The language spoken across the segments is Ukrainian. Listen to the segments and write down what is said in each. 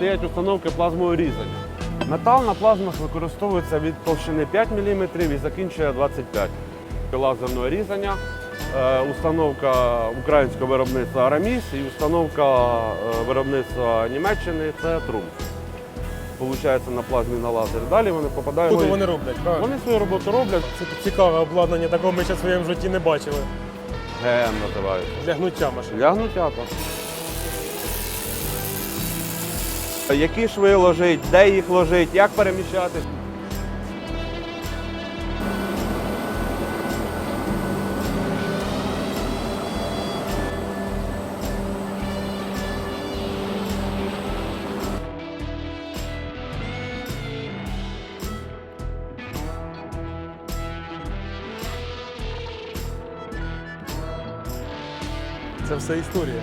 Стоять установки плазмового різання. Метал на плазмах використовується від толщини 5 мм і закінчує 25 лазерного різання. Е, Установка українського виробництва Араміс і установка е, виробництва Німеччини це Трумф. Получається на плазмі на лазер. Далі вони попадають. Тут вони роблять, правильно? Вони свою роботу роблять. Це цікаве обладнання, такого ми ще в своєму житті не бачили. ГМ називається. Для гнуття машин. Для гнуття так. Які шви ложить, де їх ложить, як переміщати. Це все історія.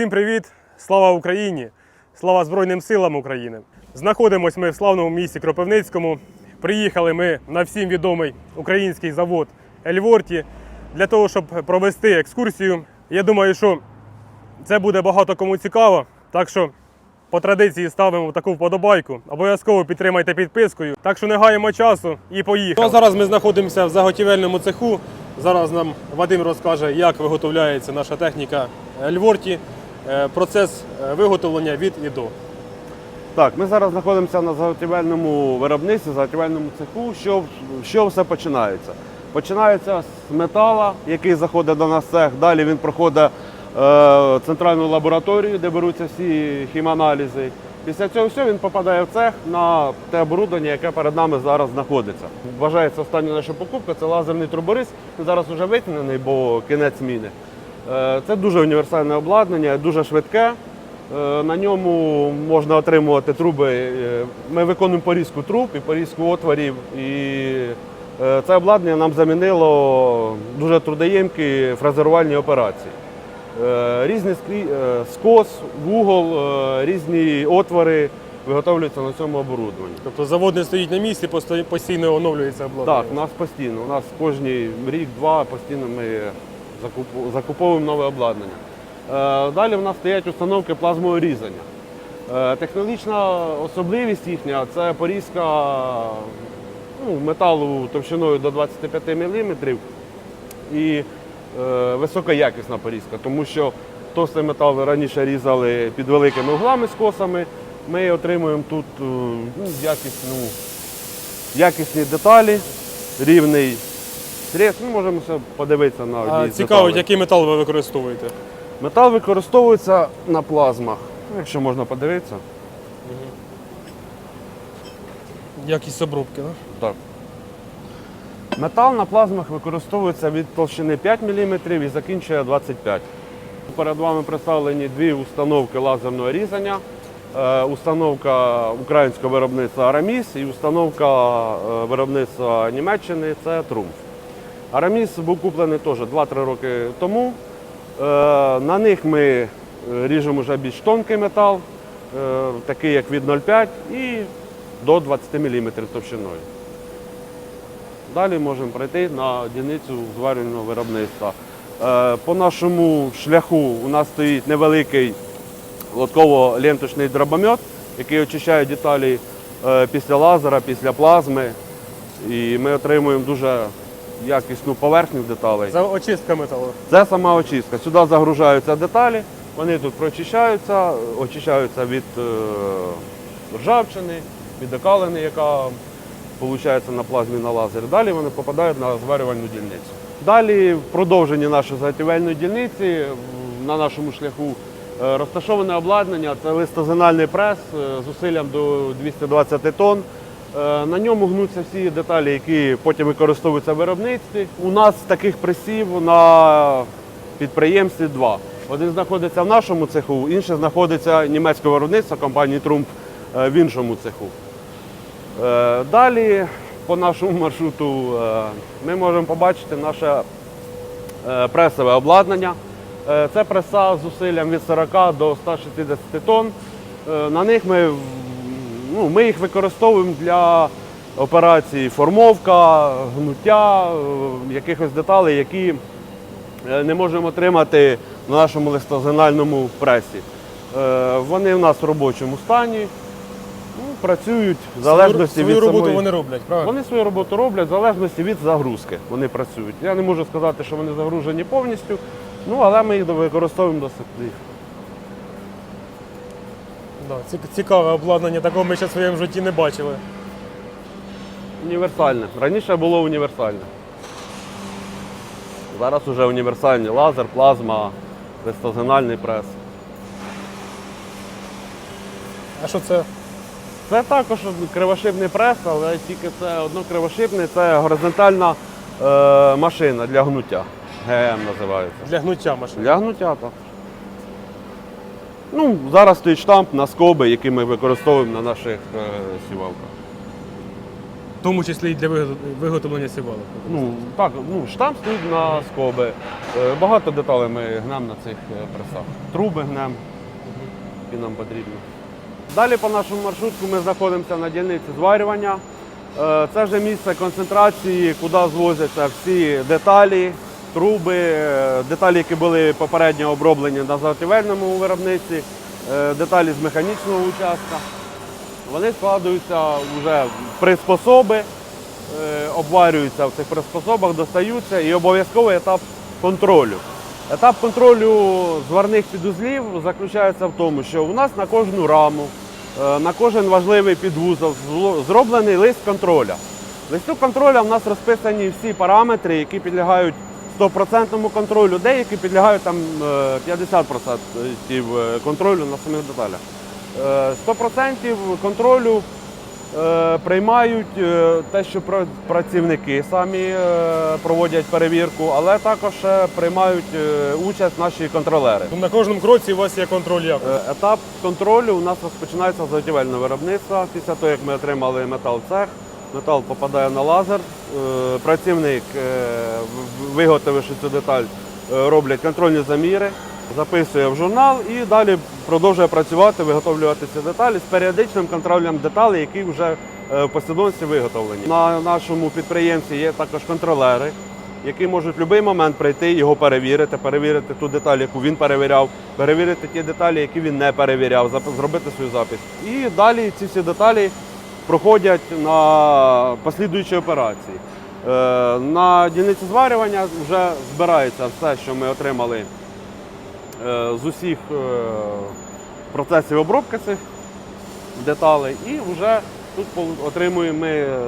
Всім привіт! Слава Україні! Слава Збройним силам України! Знаходимось ми в славному місті Кропивницькому. Приїхали ми на всім відомий український завод Ельворті для того, щоб провести екскурсію. Я думаю, що це буде багато кому цікаво. Так що по традиції ставимо таку вподобайку. Обов'язково підтримайте підпискою. Так що не гаємо часу і поїхали. Ну, а зараз ми знаходимося в заготівельному цеху. Зараз нам Вадим розкаже, як виготовляється наша техніка Ельворті. Е, Процес е, виготовлення від і до. Так, ми зараз знаходимося на заготівельному виробництві, заготівельному цеху. Що, що все починається? Починається з метала, який заходить до нас в цех. Далі він проходить е, центральну лабораторію, де беруться всі хіманалізи. Після цього всього він попадає в цех на те оборудовання, яке перед нами зараз знаходиться. Вважається остання наша покупка це лазерний труборіз. Він зараз вже виконаний, бо кінець міни. Е, Це дуже універсальне обладнання, дуже швидке. Е, На ньому можна отримувати труби. Е, Ми виконуємо порізку труб і порізку отворів. І це обладнання нам замінило дуже трудоємкі фрезерувальні операції. Різні е, скос, вугол, різні отвори виготовлюються на цьому оборудованні. Тобто завод не стоїть на місці, постійно оновлюється обладнання. Так, у нас постійно. У нас кожні рік-два постійно ми закуповуємо нове обладнання. Е, Далі в нас стоять установки плазмового різання. Е, Технологічна особливість їхня це порізка ну, металу товщиною до 25 мм і е, високоякісна порізка, тому що товстий метал раніше різали під великими углами з косами. Ми отримуємо тут е, ну, якісну якісні деталі, рівний срез. Ну, можемо подивитися на А з цікаво, деталей. який метал ви використовуєте? Метал використовується на плазмах. Ну, Якщо можна подивитися. Якість обробки, да? Так. Метал на плазмах використовується від толщини 5 мм і закінчує 25 Перед вами представлені дві установки лазерного різання. Е, Установка українського виробництва Араміс і установка е, виробництва Німеччини це Трумф. Араміс був куплений теж 2-3 роки тому. Е, На них ми е, ріжемо вже більш тонкий метал, е, такий як від 0,5 і до 20 мм товщиною. Далі можемо пройти на одиницю зварювального виробництва. По нашому шляху у нас стоїть невеликий лотково-ленточний дробомет, який очищає деталі після лазера, після плазми. І ми отримуємо дуже якісну поверхню деталей. За очистка металу. Це сама очистка. Сюди загружаються деталі, вони тут прочищаються, очищаються від е, ржавчини, від окалини, яка виходить на плазмі на лазері. Далі вони попадають на зварювальну дільницю. Далі в продовженні нашої заготівельної дільниці на нашому шляху е, розташоване обладнання, це листозинальний прес е, з усиллям до 220 тонн. Е, На ньому гнуться всі деталі, які потім використовуються в виробництві. У нас таких пресів на підприємстві два. Один знаходиться в нашому цеху, інший знаходиться німецького виробництва компанії Трумп е, в іншому цеху. Е, Далі по нашому маршруту ми можемо побачити наше пресове обладнання. Це преса з зусиллям від 40 до 160 тонн. На них ми, ну, ми їх використовуємо для операцій формовка, гнуття, е, якихось деталей, які е, не можемо отримати на нашому листозональному пресі. Е, Вони в нас в робочому стані, ну, працюють в залежності свою, від свою роботу самої... вони роблять, правильно? Вони свою роботу роблять в залежності від загрузки. Вони працюють. Я не можу сказати, що вони загружені повністю, ну але ми їх використовуємо досить. Да, цікаве обладнання, такого ми ще в своєму житті не бачили. Універсальне. Раніше було універсальне. Зараз вже універсальні лазер, плазма, листозональний прес. А що це? Це також кривошипний прес, але тільки це одно кривошипний, це горизонтальна е, машина для гнуття. ГМ називається. Для гнуття машин. Для гнуття так. Ну, зараз стоїть штамп на скоби, які ми використовуємо на наших е, сівалках. В тому числі і для виго- виготовлення сівалок. Ну, так, ну, штамп стоїть на скоби. Е, Багато деталей ми гнемо на цих е, пресах. Труби гнемо, які нам потрібні. Далі по нашому маршрутку ми знаходимося на дільниці зварювання. Е, Це вже місце концентрації, куди звозяться всі деталі, труби, е, деталі, які були попередньо оброблені на заготівельному виробництві, е, деталі з механічного участка. Вони складуються вже в приспособи, е, обварюються в цих приспособах, достаються і обов'язковий етап контролю. Етап контролю зварних підузлів заключається в тому, що у нас на кожну раму, на кожен важливий підвузол зроблений лист контроля. Листу контроля в нас розписані всі параметри, які підлягають 100% контролю, деякі підлягають там е, 50% контролю на самих деталях. Е, 100% контролю е, приймають е, те, що працівники самі е, проводять перевірку, але також приймають е, участь наші контролери. На кожному кроці у вас є контроль якості. Е, Етап контролю у нас розпочинається з заготівельного виробництва. Після того, як ми отримали метал цех, метал попадає на лазер. Е, Працівник, е, виготовивши цю деталь, е, роблять контрольні заміри, записує в журнал і далі продовжує працювати, виготовлювати ці деталі з періодичним контролем деталей, які вже в послідовності виготовлені. На нашому підприємстві є також контролери, які можуть в будь-який момент прийти, його перевірити, перевірити ту деталь, яку він перевіряв, перевірити ті деталі, які він не перевіряв, зробити свою запис. І далі ці всі деталі проходять на послідуючі операції. Е, На дільниці зварювання вже збирається все, що ми отримали е, з усіх е, процесів обробки цих деталей, і вже тут отримуємо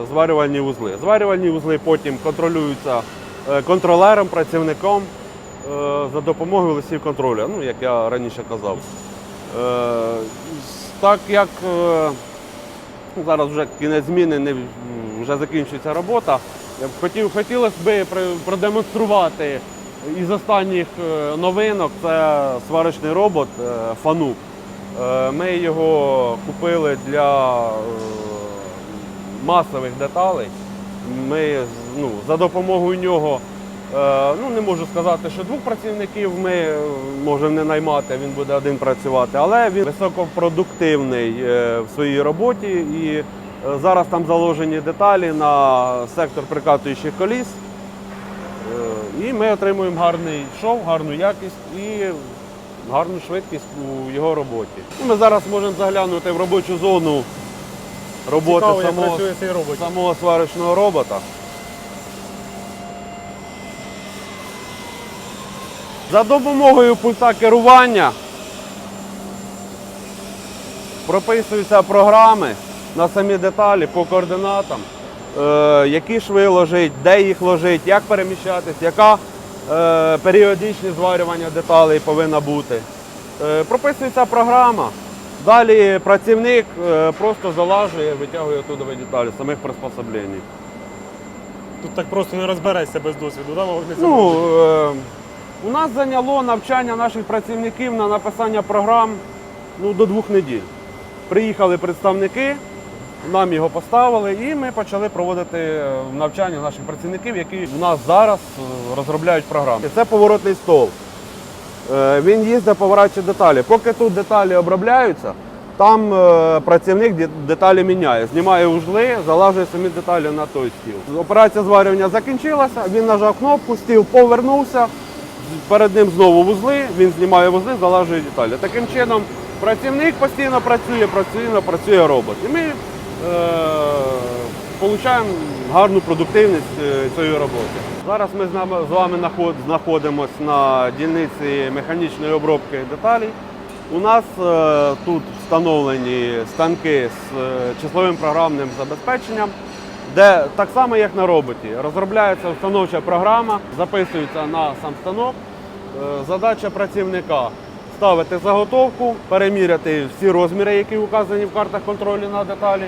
зварювальні вузли. Зварювальні вузли потім контролюються контролером, працівником за допомогою листів контролю, ну, як я раніше казав. Так як ну, зараз вже кінець зміни, не, вже закінчується робота, хотів, хотілося б продемонструвати із останніх е, новинок це сварочний робот е, Фанук. Е, Ми його купили для е, масових деталей. Ми ну, за допомогою нього, е, ну не можу сказати, що двох працівників ми е, можемо не наймати, він буде один працювати, але він високопродуктивний е, в своїй роботі і е, зараз там заложені деталі на сектор прикатуючих коліс. Е, І ми отримуємо гарний шов, гарну якість і гарну швидкість у його роботі. Ну, Ми зараз можемо заглянути в робочу зону роботи Цікаво, самого, самого сварочного робота. За допомогою пульта керування прописуються програми на самі деталі по координатам, е, які шви ложить, де їх ложить, як переміщатись, яка е, періодичність зварювання деталей повинна бути. Е, прописується програма. Далі працівник просто залажує, витягує туди деталі самих приспособлень. Тут так просто не розберешся без досвіду, да? Ну, у нас зайняло навчання наших працівників на написання програм ну, до двох неділь. Приїхали представники, нам його поставили, і ми почали проводити е, навчання наших працівників, які у нас зараз е, розробляють програми. Це поворотний стол. Е, Він їздить поворачує деталі. Поки тут деталі обробляються, Там працівник деталі міняє, знімає узли, залажує самі деталі на той стіл. Операція зварювання закінчилася, він нажав кнопку, стіл повернувся, перед ним знову вузли, він знімає вузли, залажує деталі. Таким чином працівник постійно працює, працює, працює робот. І ми е, гарну продуктивність е, цієї роботи. Зараз ми з, вами знаходимося на дільниці механічної обробки деталей. У нас е, тут встановлені станки з е, числовим програмним забезпеченням, де так само, як на роботі, розробляється установча програма, записується на сам станок. Е, Задача працівника ставити заготовку, переміряти всі розміри, які вказані в картах контролю на деталі.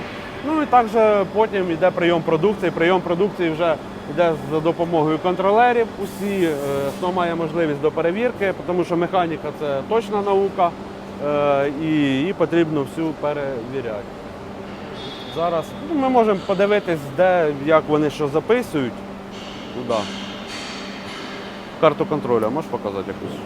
Ну і також потім йде прийом продукції. Прийом продукції вже йде за допомогою контролерів. Усі е, хто має можливість до перевірки, тому що механіка це точна наука, е, і її потрібно всю перевіряти. Зараз ну, ми можемо подивитись, де, як вони що записують. Туди. Карту контролю, можеш показати якусь?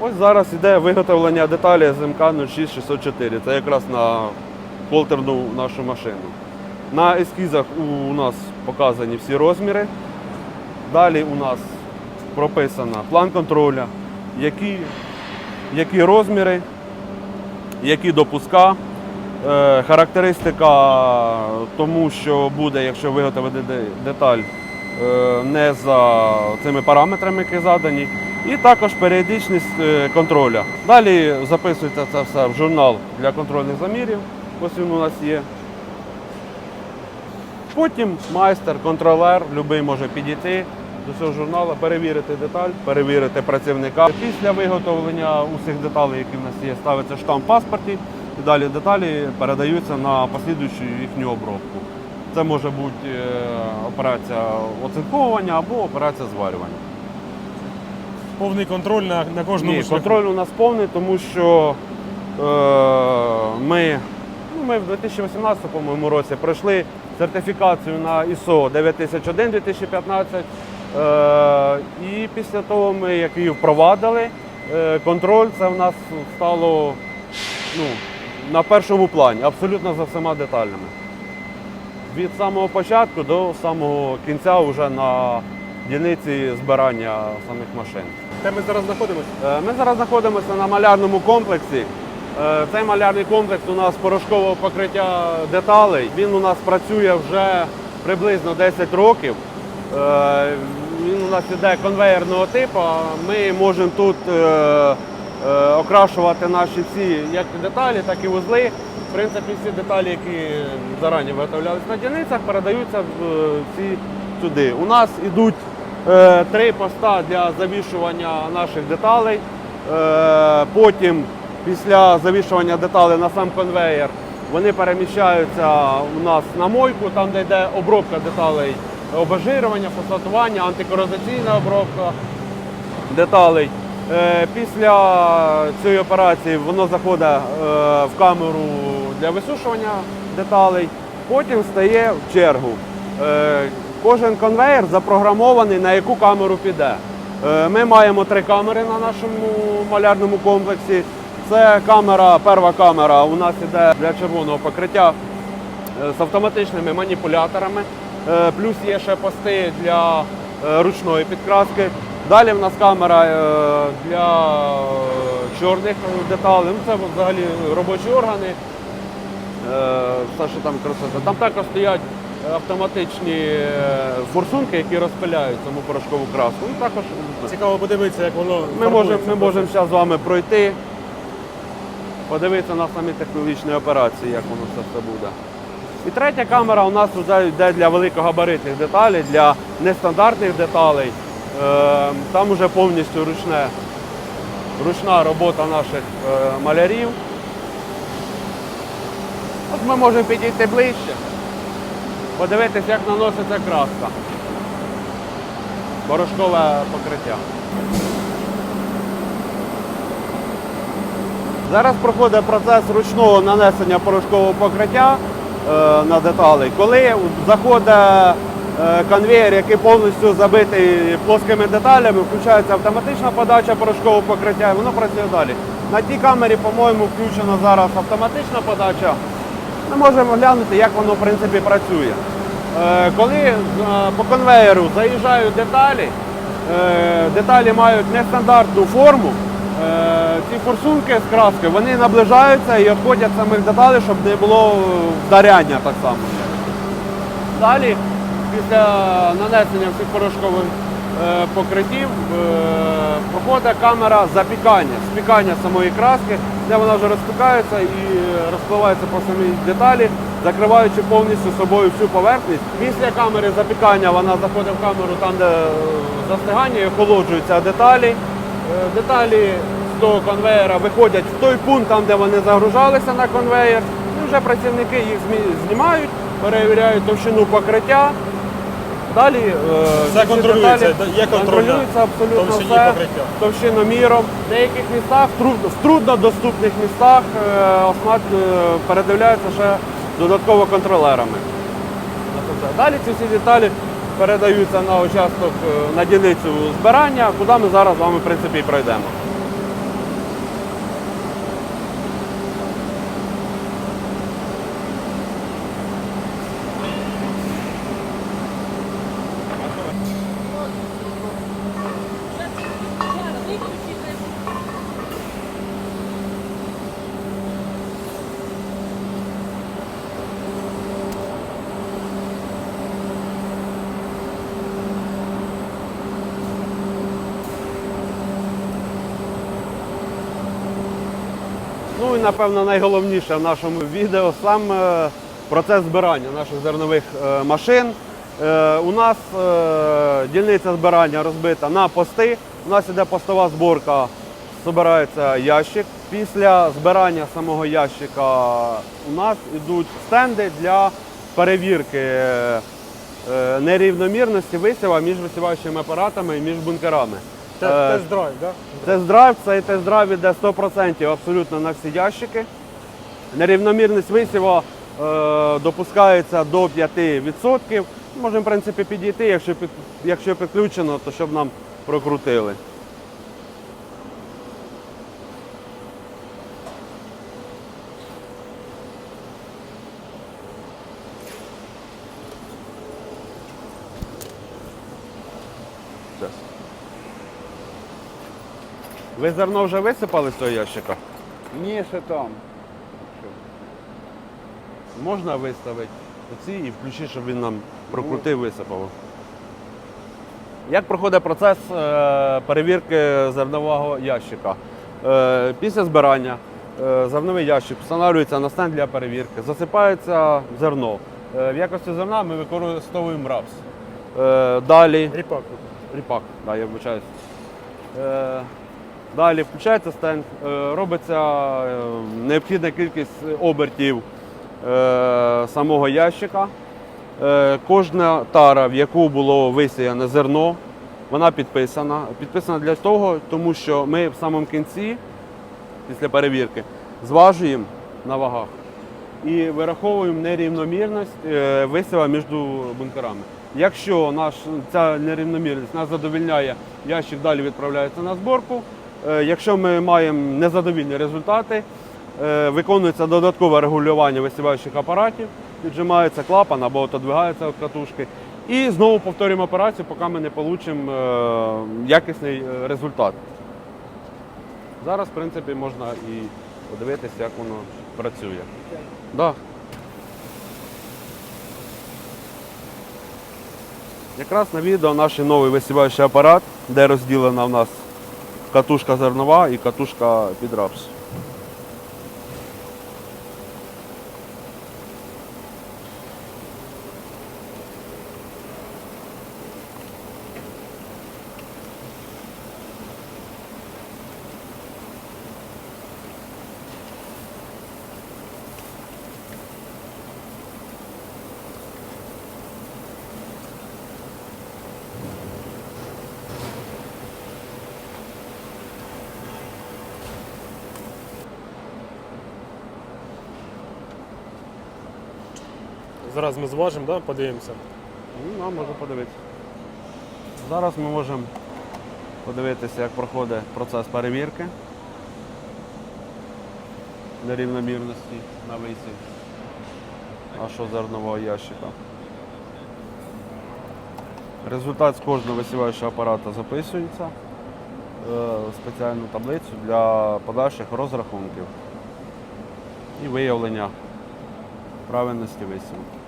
Ось зараз іде виготовлення деталі ЗМК 06604. Це якраз на полтерну нашу машину. На ескізах у нас показані всі розміри. Далі у нас прописано план контроля, які, які розміри, які допуска, е, характеристика тому, що буде, якщо виготовити деталь е, не за цими параметрами, які задані, і також періодичність е, контроля. Далі записується це все в журнал для контрольних замірів. Ось він у нас є. Потім майстер, контролер, будь-який може підійти до цього журналу, перевірити деталь, перевірити працівника. Після виготовлення усіх деталей, які в нас є, ставиться штамп в паспорті, і далі деталі передаються на послідуючу їхню обробку. Це може бути е, операція оцинковування або операція зварювання. Повний контроль на, на кожному Ні, шляху. контроль у нас повний, тому що е, ми, ну, ми в 2018 році пройшли сертифікацію на ISO 9001-2015. Е, і після того ми як її впровадили, е, контроль це в нас стало ну, на першому плані, абсолютно за всіма деталями. Від самого початку до самого кінця вже на дільниці збирання самих машин. Де ми зараз знаходимося? Е, Ми зараз знаходимося на малярному комплексі. Цей малярний комплекс у нас порошкового покриття деталей. Він у нас працює вже приблизно 10 років. Е, Він у нас іде конвеєрного типу. Ми можемо тут е, е, окрашувати наші всі як деталі, так і вузли. В принципі, всі деталі, які зарані виготовлялися на дільницях, передаються всі сюди. У нас йдуть три поста для завішування наших деталей. Потім, після завішування деталей на сам конвеєр, вони переміщаються у нас на мойку, там де йде обробка деталей, обезжирювання, фосфатування, антикорозаційна обробка деталей. Е, Після цієї операції воно заходить е, в камеру для висушування деталей, потім стає в чергу. Е, Кожен конвейер запрограмований, на яку камеру піде. Ми маємо три камери на нашому малярному комплексі. Це камера, перша камера у нас іде для червоного покриття з автоматичними маніпуляторами. Е, Плюс є ще пости для е, ручної підкраски. Далі в нас камера е, для чорних деталей. Ну, це взагалі робочі органи. Все, що там красота. Там також стоять автоматичні форсунки, які розпиляють саму порошкову краску. Ну, також Цікаво подивитися, як воно. ми можемо ми можемо зараз з вами пройти, подивитися на самі технологічні операції, як воно все це буде. І третя камера у нас вже йде для великогабаритних деталей, для нестандартних деталей. Е, Там вже повністю ручне, ручна робота наших е, малярів. От ми можемо підійти ближче, подивитися, як наноситься краска. Порошкове покриття. Зараз проходить процес ручного нанесення порошкового покриття на деталі. Коли заходить е, конвеєр, який повністю забитий плоскими деталями, включається автоматична подача порошкового покриття, воно працює далі. На тій камері, по-моєму, включена зараз автоматична подача. Ми можемо глянути, як воно в принципі працює. Е, Коли е, по конвеєру заїжджають деталі, е, деталі мають нестандартну форму. Е, Ці форсунки з краски вони наближаються і відходять самих деталей, щоб не було вдаряння так само. Далі, після нанесення всіх порошкових е, покриттів, е, проходить камера запікання, спікання самої краски, де вона вже розпікається і розпливається по самій деталі, закриваючи повністю собою всю поверхність. Після камери запікання вона заходить в камеру там, де застигання і охолоджуються деталі. Е, Деталі з того конвеєра виходять в той пункт, там, де вони загружалися на конвеєр. І вже працівники їх знімають, перевіряють товщину покриття. Далі е, Все контролюється, деталі є контролюється абсолютно товщині все покриття. товщиноміром. В деяких містах, в труднодоступних містах е, осмат передивляється ще додатково контролерами. Далі ці всі деталі передаються на участок, е, на дільницю збирання, куди ми зараз з вами в принципі і пройдемо. Напевно найголовніше в нашому відео сам е, процес збирання наших зернових е, машин. Е, У нас дільниця збирання розбита на пости. У нас іде постова зборка, збирається ящик. Після збирання самого ящика у нас йдуть стенди для перевірки нерівномірності висіва між висіваючими апаратами і між бункерами. Е, Тест-драйв, так? Тест-драйв, цей тест-драйв іде 100% абсолютно на всі ящики. Нерівномірність висіву е, допускається до 5%. Можемо, в принципі, підійти, якщо, під, якщо підключено, то щоб нам прокрутили. Щас. Ви зерно вже висипали з цього ящика? Ні, ще там. Можна виставити оці і включити, щоб він нам прокрутив, висипав. Як проходить процес е, перевірки зернового ящика? Е, Після збирання е, зерновий ящик встановлюється на стенд для перевірки, засипається зерно. В якості зерна ми використовуємо рапс. Далі Ріпак. Ріпак, да, я вибачаюсь. Далі включається стенд, е, робиться е, необхідна кількість обертів е, самого ящика. Кожна тара, в яку було висіяне зерно, вона підписана. Підписана для того, тому що ми в самому кінці, після перевірки, зважуємо на вагах і вираховуємо нерівномірність висіва між бункерами. Якщо наш, ця нерівномірність нас задовільняє, ящик далі відправляється на зборку. Е, Якщо ми маємо незадовільні результати, е, виконується додаткове регулювання висіваючих апаратів, піджимається клапан або отодвигаються катушки. І знову повторюємо операцію, поки ми не отримаємо е, якісний результат. Зараз, в принципі, можна і подивитися, як воно працює. Да. Якраз на відео наш новий висіваючий апарат, де розділена в нас катушка зернова і катушка під рапс. Зараз ми зважимо, да? подивимося. Ну, нам може подивитися. Зараз ми можемо подивитися, як проходить процес перевірки нерівномірності на висів нашого зернового ящика. Результат з кожного висіваючого апарата записується е, в спеціальну таблицю для подальших розрахунків і виявлення правильності висіву.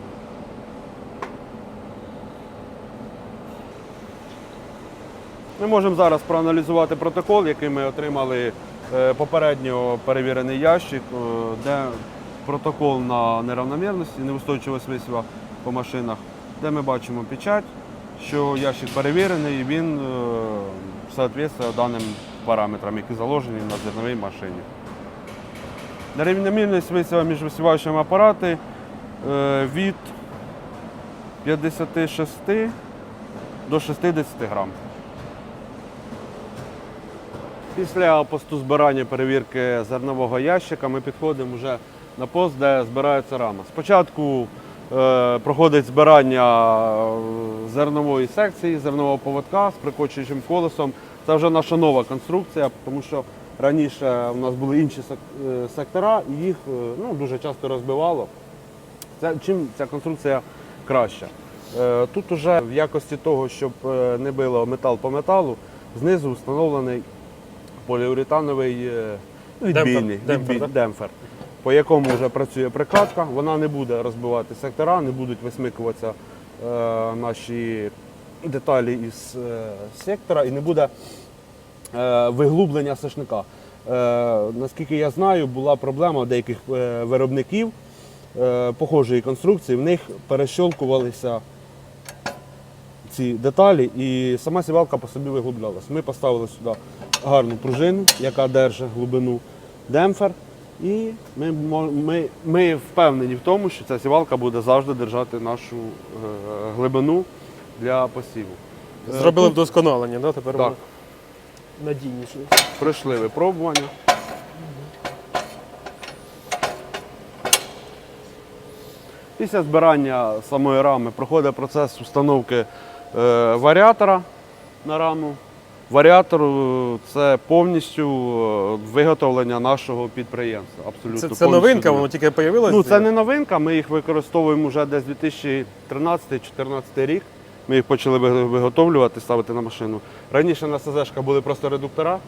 Ми можемо зараз проаналізувати протокол, який ми отримали е, попередньо перевірений ящик, е, де протокол на неравномірності, неустойчивість висіва по машинах, де ми бачимо печать, що ящик перевірений і він е, відповідає даним параметрам, які заложені на зерновій машині. Нерівномірність висіва між висіваючими апарати від 56 до 60 грам. Після посту збирання перевірки зернового ящика ми підходимо вже на пост, де збирається рама. Спочатку е, проходить збирання е, зернової секції, зернового поводка з прикочуючим колесом. Це вже наша нова конструкція, тому що раніше у нас були інші е, сектора і їх е, ну, дуже часто розбивало. Це, чим ця конструкція краща? Е, Тут уже в якості того, щоб не било метал по металу, знизу встановлений поліуретановий е, ну, Демпфер, відбійний демпфер, відбій- да? демпфер, по якому вже працює прикладка. Вона не буде розбивати сектора, не будуть висмикуватися е, наші деталі із е, сектора і не буде е, виглублення сошника. Е, наскільки я знаю, була проблема деяких е, виробників е, похожої конструкції, в них перещолкувалися ці деталі і сама сівалка по собі виглублялась. Ми поставили сюди гарну пружину, яка держить глибину, демпфер. І ми, ми, ми впевнені в тому, що ця сівалка буде завжди держати нашу е, глибину для посіву. Е, Зробили вдосконалення, да? тепер Так. воно надійніше. пройшли випробування. Після збирання самої рами проходить процес установки варіатора на раму. Варіатор е, це повністю е, виготовлення нашого підприємства. Абсолютно Це, це повністю новинка, воно тільки з'явилося? Ну, це не новинка, ми їх використовуємо вже десь 2013-2014 рік. Ми їх почали виготовлювати, ставити на машину. Раніше на СЗшках були просто редуктора.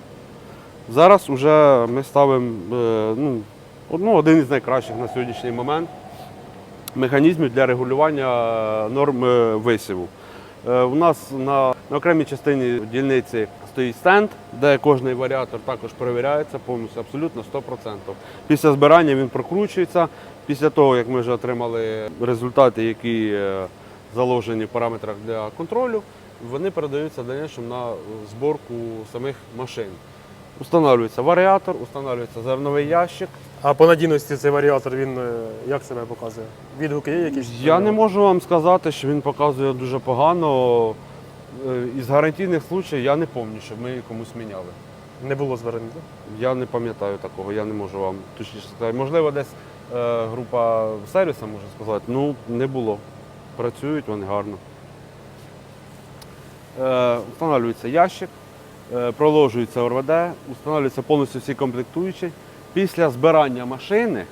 Зараз вже ми ставимо е, ну, один із найкращих на сьогоднішній момент механізмів для регулювання е, норм е, висіву. Е, У нас на, на окремій частині дільниці стоїть стенд, де кожний варіатор також перевіряється повністю, абсолютно 100%. Після збирання він прокручується. Після того, як ми вже отримали результати, які е, заложені в параметрах для контролю, вони передаються в дальнішому на зборку самих машин. Устанавлюється варіатор, устанавлюється зерновий ящик. А по надійності цей варіатор він е, як себе показує? Відгуки є якісь? Я не можу вам сказати, що він показує дуже погано. Е, Із гарантійних случаїв я не пам'ятаю, щоб ми комусь міняли. Не було звернень. да? Я не пам'ятаю такого, я не можу вам точніше сказати. Можливо, десь е, група сервісу може сказати. Ну, не було. Працюють вони гарно. Е, встановлюється ящик, е, проложується ОРВД, встановлюються повністю всі комплектуючі. Після збирання машини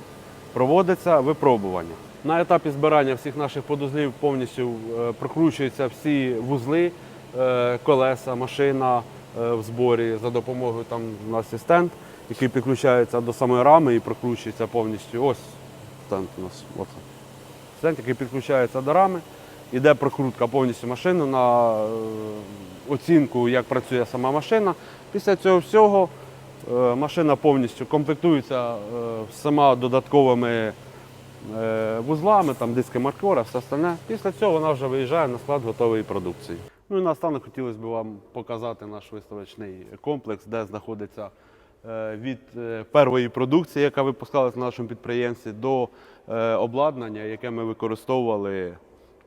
проводиться випробування. На етапі збирання всіх наших подузлів повністю е, прокручуються всі вузли, е, колеса, машина е, в зборі за допомогою там у нас є який підключається до самої рами і прокручується повністю. Ось стенд у нас. От. Стенд, який підключається до рами. Іде прокрутка повністю машини на оцінку, як працює сама машина. Після цього всього машина повністю комплектується е, сама додатковими е, вузлами, там диски маркера, все остальне. Після цього вона вже виїжджає на склад готової продукції. Ну і наостанок хотілося б вам показати наш виставочний комплекс, де знаходиться е, від е, первої продукції, яка випускалась на нашому підприємстві, до е, обладнання, яке ми використовували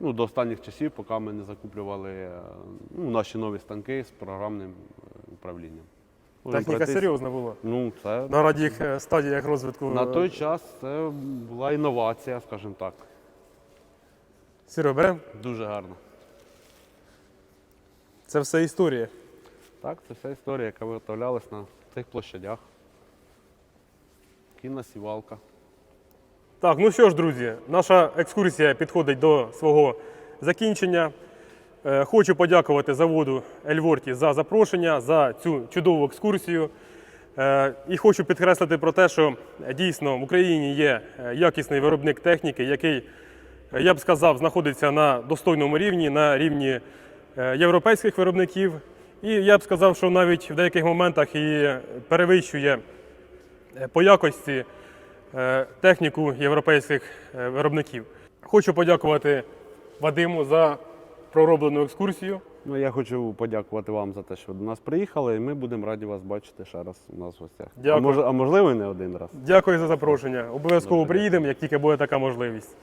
ну, до останніх часів, поки ми не закуплювали е, ну, наші нові станки з програмним е, управлінням. Техніка пройтись. серйозна була. Ну, це На радіх е, стадіях розвитку. на е, той час це була інновація, скажімо так. Сіро, беремо? Дуже гарно. Це все історія. Так, це вся історія, яка виготовлялась на цих площадях. Кінна сівалка. Так, ну що ж, друзі, наша екскурсія підходить до свого закінчення. Е, Хочу подякувати заводу Ельворті за запрошення, за цю чудову екскурсію. Е, І хочу підкреслити про те, що дійсно в Україні є е, якісний виробник техніки, який, я б сказав, знаходиться на достойному рівні, на рівні європейських виробників. І я б сказав, що навіть в деяких моментах і перевищує по якості техніку європейських виробників. Хочу подякувати Вадиму за пророблену екскурсію. Ну, я хочу подякувати вам за те, що ви до нас приїхали, і ми будемо раді вас бачити ще раз у нас в гостях. А, мож, а можливо, і не один раз. Дякую за запрошення. Обов'язково приїдемо, як тільки буде така можливість.